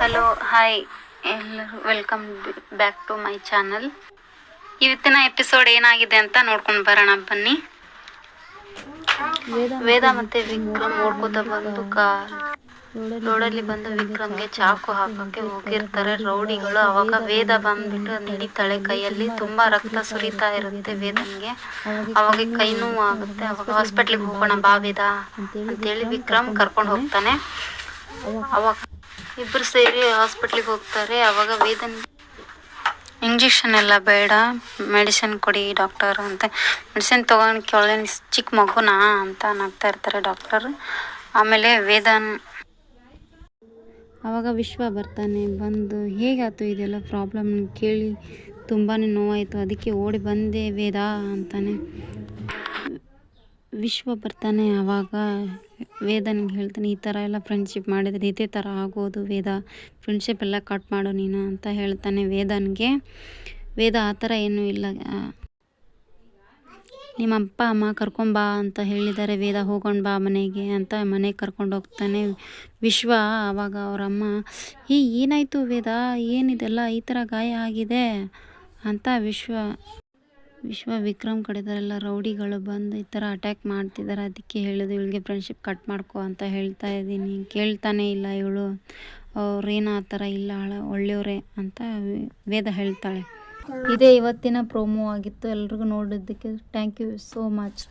Hello, hi. ಎಲ್ಲರೂ welcome back to my channel. ಇವತ್ತಿನ episode ಏನಾಗಿದೆ ಅಂತ ನೋಡ್ಕೊಂಡು ಬರೋಣ, ಬನ್ನಿ. ವೇದ ಮತ್ತೆ ವಿಕ್ರಮ್ ಓಡ್ಕೋತ ಬಂದು ಕಾರ್ ರೋಡಲ್ಲಿ ಬಂದು ವಿಕ್ರಮ್ಗೆ ಚಾಕು ಹಾಕಕ್ಕೆ ಹೋಗಿರ್ತಾರೆ. ರೌಡಿಗಳು ಅವಾಗ ವೇದ ಬಂದ್ಬಿಟ್ಟು ಹಿಡಿತಾಳೆ ಕೈಯಲ್ಲಿ ತುಂಬಾ ರಕ್ತ ಸುರಿತಾ ಇರುತ್ತೆ ವೇದನ್ಗೆ. ಅವಾಗ ಕೈ ನೋವು ಆಗುತ್ತೆ ಅವಾಗ ಹಾಸ್ಪಿಟ್ಲಿಗೆ ಹೋಗೋಣ ಬಾ ವೇದ. ಅಂತೇಳಿ ವಿಕ್ರಮ್ ಕರ್ಕೊಂಡು ಹೋಗ್ತಾನೆ. ಅವಾಗ ಇಬ್ಬರು ಸೇರಿ ಹಾಸ್ಪಿಟ್ಲಿಗೆ ಹೋಗ್ತಾರೆ. ಅವಾಗ ವೇದನ್ ಇಂಜೆಕ್ಷನ್ ಎಲ್ಲ ಬೇಡ ಮೆಡಿಸಿನ್ ಕೊಡಿ ಡಾಕ್ಟರ್ ಅಂತ. ಮೆಡಿಸಿನ್ ತೊಗೊಂಡು ಕೇಳಿದ್ರೆ ಚಿಕ್ಕ ಮಗುನಾ ಅಂತ ನಗ್ತಾ ಇರ್ತಾರೆ ಡಾಕ್ಟರ್ ಆಮೇಲೆ ವೇದನ್ ಅವಾಗ ವಿಶ್ವ ಬರ್ತಾನೆ, ಬಂದು ಹೇಗಾಯ್ತು ಇದೆಲ್ಲ ಪ್ರಾಬ್ಲಮ್ ಕೇಳಿ ತುಂಬಾ ನೋವಾಯಿತು. ಅದಕ್ಕೆ ಓಡಿ ಬಂದೆ ವೇದ ಅಂತಾನೆ. ವಿಶ್ವ ಬರ್ತಾನೆ ಆವಾಗ ವೇದನ್ಗೆ ಹೇಳ್ತೀನಿ, ಈ ಥರ ಎಲ್ಲ ಫ್ರೆಂಡ್ಶಿಪ್ ಮಾಡಿದರೆ ಇದೇ ಥರ ಆಗೋದು ವೇದ. ಫ್ರೆಂಡ್ಶಿಪ್ ಎಲ್ಲ ಕಟ್ ಮಾಡು ನೀನು ಅಂತ ಹೇಳ್ತಾನೆ ವೇದನ್ಗೆ. ವೇದ ಆ ಥರ ಏನೂ ಇಲ್ಲ. ನಿಮ್ಮ ಅಪ್ಪ, ಅಮ್ಮ ಕರ್ಕೊಂಬಾ ಅಂತ ಹೇಳಿದ್ದಾರೆ. ವೇದ, ಹೋಗೋಣ ಬಾ ಮನೆಗೆ ಅಂತ ಮನೆಗೆ ಕರ್ಕೊಂಡು ಹೋಗ್ತಾನೆ. ವಿಶ್ವ ಆವಾಗ ಅವರಮ್ಮ ಈ ಏನಾಯಿತು ವೇದ? ಏನಿದೆಲ್ಲ? ಈ ಥರ ಗಾಯ ಆಗಿದೆ ಅಂತ ವಿಶ್ವ ವಿಶ್ವ ವಿಕ್ರಮ್ ಕಡೆದರೆಲ್ಲ ರೌಡಿಗಳು ಬಂದು ಈ ಥರ ಅಟ್ಯಾಕ್ ಮಾಡ್ತಿದ್ದಾರೆ. ಅದಕ್ಕೆ ಹೇಳೋದು ಇವಳಿಗೆ ಫ್ರೆಂಡ್ಶಿಪ್ ಕಟ್ ಮಾಡ್ಕೋ ಅಂತ ಹೇಳ್ತಾ ಇದ್ದೀನಿ. ಕೇಳ್ತಾನೆ ಇಲ್ಲ ಇವಳು. ಅವ್ರೇನು ಆ ಥರ ಇಲ್ಲ, ಆಳ ಒಳ್ಳೆಯವರೇ ಅಂತ ವೇದ ಹೇಳ್ತಾಳೆ. ಇದೇ ಇವತ್ತಿನ ಪ್ರೋಮೋ ಆಗಿತ್ತು. ಎಲ್ರಿಗೂ ನೋಡಿದ್ದಕ್ಕೆ ಥ್ಯಾಂಕ್ ಯು ಸೋ ಮಚ್